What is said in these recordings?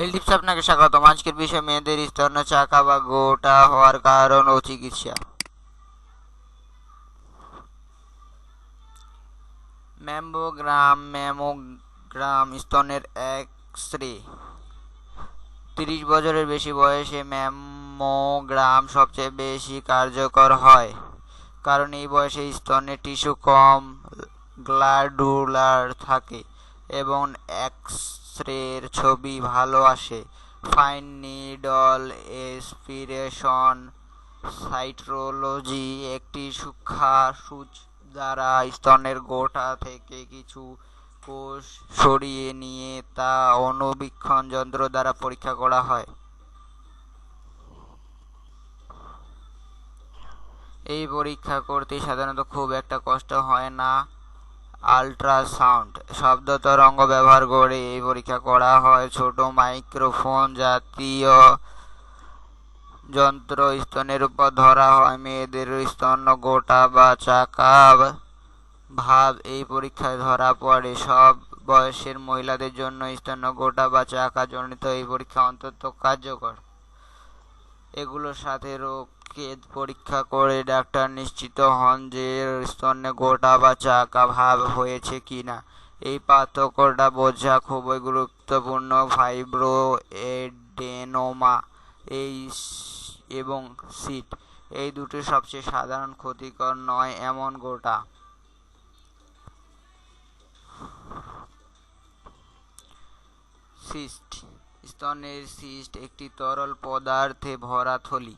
Tips আপনাকে স্বাগতম। আজকের বিষয় মেয়েদের স্তন্য চাকা বা গোটা হওয়ার কারণ ও চিকিৎসা। ম্যামোগ্রাম ম্যামোগ্রাম স্তনের এক্স রে তিরিশ বছরের বেশি বয়সে ম্যামোগ্রাম সবচেয়ে বেশি কার্যকর হয়। কারণ এই বয়সে স্তনের টিস্যু কম গ্ল্যাডুলার থাকে। এবং এক্স রের ছবি ভালো আসে। ফাইন নিডল এসপিরেশন সাইট্রোলজি একটি সূক্ষ্ম সূচ দ্বারা স্তনের গোটা থেকে কিছু কোষ সরিয়ে নিয়ে তা অণুবীক্ষণ যন্ত্র দ্বারা পরীক্ষা করা হয়। এই পরীক্ষা করতে সাধারণত খুব একটা কষ্ট হয় না। আল্ট্রাসাউন্ড শব্দ তরঙ্গ ব্যবহার করে এই পরীক্ষা করা হয়। ছোট মাইক্রোফোন জাতীয় যন্ত্র স্তনের উপর ধরা হয়। মেয়েদের স্তন, গোটা বা চাকা ভাব এই পরীক্ষায় ধরা পড়ে। সব বয়সের মহিলাদের জন্য স্তন, গোটা বা চাকা জনিত এই পরীক্ষা অন্তত কার্যকর। এগুলোর সাথে রোগকে পরীক্ষা করে ডাক্তার নিশ্চিত হন যে স্তনে গোটা বা চাকা ভাব হয়েছে কিনা। এই পার্থক্যটা বোঝা খুবই গুরুত্বপূর্ণ ফাইব্রো এডেনোমা এই এবং সিট। এই দুটি সবচেয়ে সাধারণ ক্ষতিকর নয়, এমন গোটা। সিস্ট স্তনের সিস্ট একটি তরল পদার্থে ভরা থলি।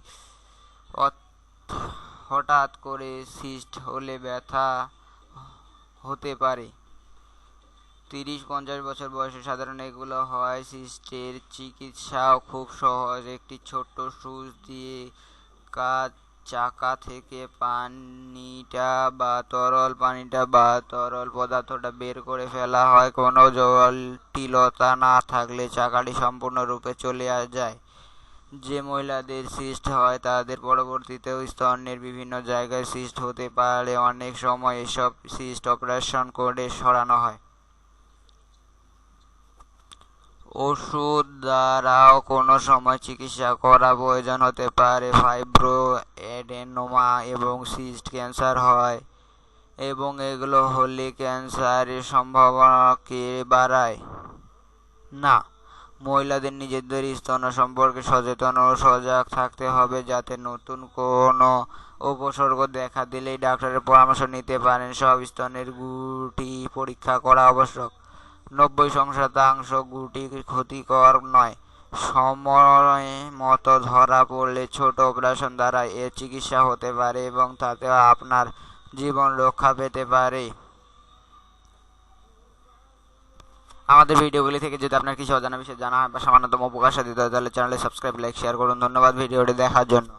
হঠাৎ করে সিস্ট হলে ব্যথা হতে পারে। তিরিশ পঞ্চাশ বছর বয়সে সাধারণ এগুলো হয় সিস্টের চিকিৎসাও খুব সহজ। একটি ছোট্ট সুচ দিয়ে কাজ চাকা থেকে পানিটা বা তরল পানিটা বা তরল পদার্থটা বের করে ফেলা হয়। কোনো জটিলতা না থাকলে চাকাটি সম্পূর্ণরূপে চলে যায়। যে মহিলাদের সিস্ট হয়, তাদের পরবর্তীতেও স্তনের বিভিন্ন জায়গায় সিস্ট হতে পারে। অনেক সময় এসব সিস্ট অপারেশন করে সরানো হয়। ওষুধ দ্বারাও কোনো সময় চিকিৎসা করা প্রয়োজন হতে পারে। ফাইব্রো এডেনোমা এবং সিস্ট ক্যান্সার হয় এবং এগুলো হলে ক্যান্সারের সম্ভাবনাকে বাড়ায়? না। মহিলাদের নিজেদের স্তন সম্পর্কে সচেতন ও সজাগ থাকতে হবে যাতে নতুন কোনো উপসর্গ দেখা দিলেই ডাক্তারের পরামর্শ নিতে পারেন। সব স্তনের গুটি পরীক্ষা করা আবশ্যক। নব্বই শতাংশ গুটি ক্ষতিকর নয়। সময় মতো ধরা পড়লে ছোট অপারেশন দ্বারা এর চিকিৎসা হতে পারে এবং তাতে আপনার জীবন রক্ষা পেতে পারে। আমাদের ভিডিওগুলি থেকে যদি আপনার কিছু অজানা বিষয়ে জানা হয় বা সামান্যতম উপকার সাথে তাহলে চ্যানেলে সাবস্ক্রাইব, লাইক শেয়ার করুন। ধন্যবাদ ভিডিওটি দেখার জন্য।